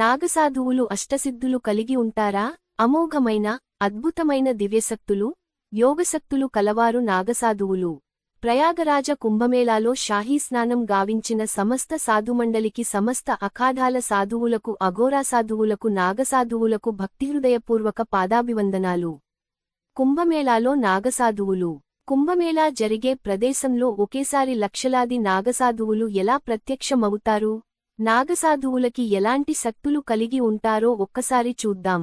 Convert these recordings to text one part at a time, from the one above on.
నాగసాధువులు అష్టసిద్ధులు కలిగి ఉంటారా? అమోఘమైన అద్భుతమైన దివ్యశక్తులు యోగశక్తులు కలవారు నాగసాధువులు. ప్రయాగరాజ కుంభమేళాలో షాహీ స్నానం గావించిన సమస్త సాధుమండలికి సమస్త అఖాధాల సాధువులకు అఘోరా సాధువులకు నాగసాధువులకు భక్తిహృదయపూర్వక పాదాభివందనాలు. కుంభమేళాలో నాగసాధువులు. కుంభమేళా జరిగే ప్రదేశంలో ఒకేసారి లక్షలాది నాగసాధువులు ఎలా ప్రత్యక్షమవుతారు? నాగసాధువులకి ఎలాంటి శక్తులు కలిగి ఉంటారో ఒక్కసారి చూద్దాం.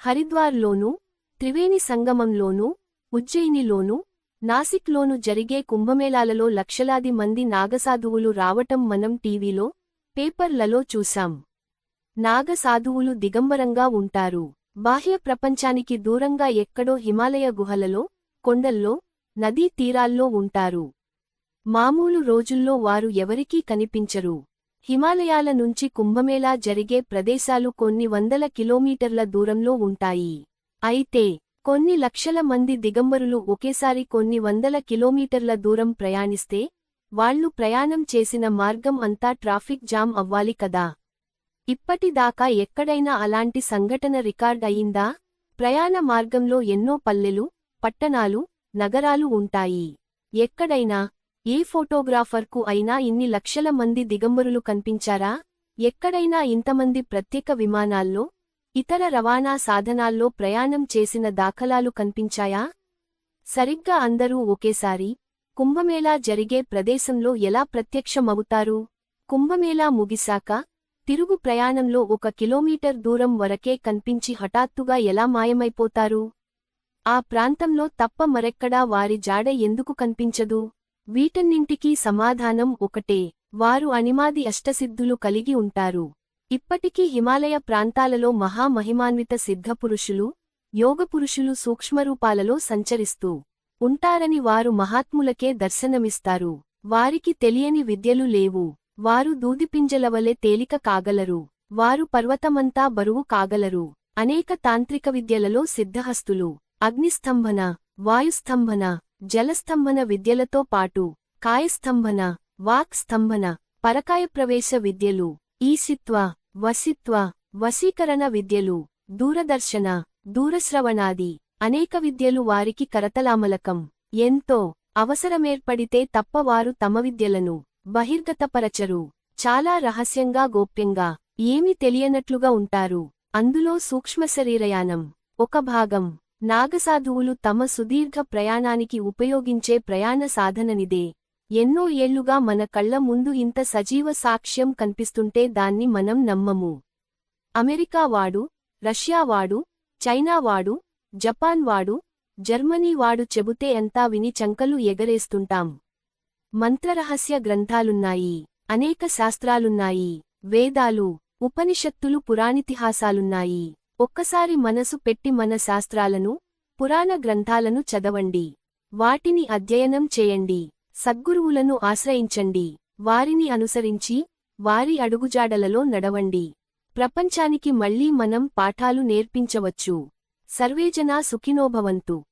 హరిద్వార్లోనూ త్రివేణి సంగమంలోనూ ఉజ్జయినిలోనూ నాసిక్లోను జరిగే కుంభమేళాలలో లక్షలాది మంది నాగసాధువులు రావటం మనం టీవీలో పేపర్లలో చూశాం. నాగసాధువులు దిగంబరంగా ఉంటారు. బాహ్య ప్రపంచానికి దూరంగా ఎక్కడో హిమాలయ గుహలలో కొండల్లో నదీ తీరాల్లో ఉంటారు. మామూలు రోజుల్లో వారు ఎవరికీ కనిపించరు. హిమాలయాల నుంచి కుంభమేళా జరిగే ప్రదేశాలు కొన్ని వందల కిలోమీటర్ల దూరంలో ఉంటాయి. అయితే కొన్ని లక్షల మంది దిగంబరులు ఒకేసారి కొన్ని వందల కిలోమీటర్ల దూరం ప్రయాణిస్తే వాళ్ళు ప్రయాణం చేసిన మార్గం అంతా ట్రాఫిక్ జామ్ అవ్వాలి కదా. ఇప్పటిదాకా ఎక్కడైనా అలాంటి సంఘటన రికార్డ్ అయిందా? ప్రయాణ మార్గంలో ఎన్నో పల్లెలు పట్టణాలు నగరాలు ఉంటాయి. ఎక్కడైనా ఏ ఫోటోగ్రాఫర్కు అయినా ఇన్ని లక్షల మంది దిగంబరులు కనిపించారా? ఎక్కడైనా ఇంతమంది ప్రత్యేక విమానాల్లో ఇతర రవాణా సాధనాల్లో ప్రయాణం చేసిన దాఖలాలు కనిపించాయా? సరిగ్గా అందరూ ఒకేసారి కుంభమేళా జరిగే ప్రదేశంలో ఎలా ప్రత్యక్షమవుతారు? కుంభమేళా ముగిశాక తిరుగు ప్రయాణంలో ఒక కిలోమీటర్ దూరం వరకే కనిపించి హఠాత్తుగా ఎలా మాయమైపోతారు? ఆ ప్రాంతంలో తప్ప మరెక్కడా వారి జాడ ఎందుకు కనిపించదు? వీటన్నింటికీ సమాధానం ఒకటే. వారు అనిమాది అష్టసిద్ధులు కలిగి ఉంటారు. ఇప్పటికీ హిమాలయ ప్రాంతాలలో మహామహిమాన్విత సిద్ధపురుషులు యోగపురుషులు సూక్ష్మరూపాలలో సంచరిస్తూ ఉంటారని వారు మహాత్ములకే దర్శనమిస్తారు. వారికి తెలియని విద్యలు లేవు. వారు దూదిపింజలవలె తేలిక కాగలరు. వారు పర్వతమంతా బరువు కాగలరు. అనేక తాంత్రిక విద్యలలో సిద్ధహస్తులు. అగ్నిస్తంభన వాయుస్తంభన జలస్తంభన విద్యలతో పాటు కాయస్తంభన వాక్ స్తంభన పరకాయ ప్రవేశ విద్యలు ఈసిత్వ వసిత్వ వశీకరణ విద్యలు దూరదర్శన దూరశ్రవణాది అనేక విద్యలు వారికి కరతలామలకం. ఎంతో అవసరమేర్పడితే తప్ప వారు తమ విద్యలను బహిర్గతపరచరు. చాలా రహస్యంగా గోప్యంగా ఏమీ తెలియనట్లుగా ఉంటారు. అందులో సూక్ష్మశరీరయానం ఒక భాగం. నాగసాధువులు తమ సుదీర్ఘ ప్రయాణానికి ఉపయోగించే ప్రయాణ సాధననిదే. ఎన్నో ఏళ్ళుగా మన కళ్ళ ముందు ఇంత సజీవ సాక్ష్యం కనిపిస్తుంటే దాన్ని మనం నమ్మము. అమెరికా వాడు రష్యా వాడు చైనా వాడు జపాన్ వాడు జర్మనీ వాడు చెబుతే ఎంతా విని చంకలు ఎగరేస్తుంటాం. మంత్రరహస్య గ్రంథాలున్నాయి అనేక శాస్త్రాలున్నాయి వేదాలు ఉపనిషత్తులు పురాణితిహాసాలున్నాయి. ఒక్కసారి మనసు పెట్టి మన శాస్త్రాలను పురాణ గ్రంథాలను చదవండి. వాటిని అధ్యయనం చేయండి. సద్గురువులను ఆశ్రయించండి. వారిని అనుసరించి వారి అడుగుజాడలలో నడవండి. ప్రపంచానికి మళ్ళీ మనం పాఠాలు నేర్పించవచ్చు. సర్వేజనా సుఖినోభవంతు.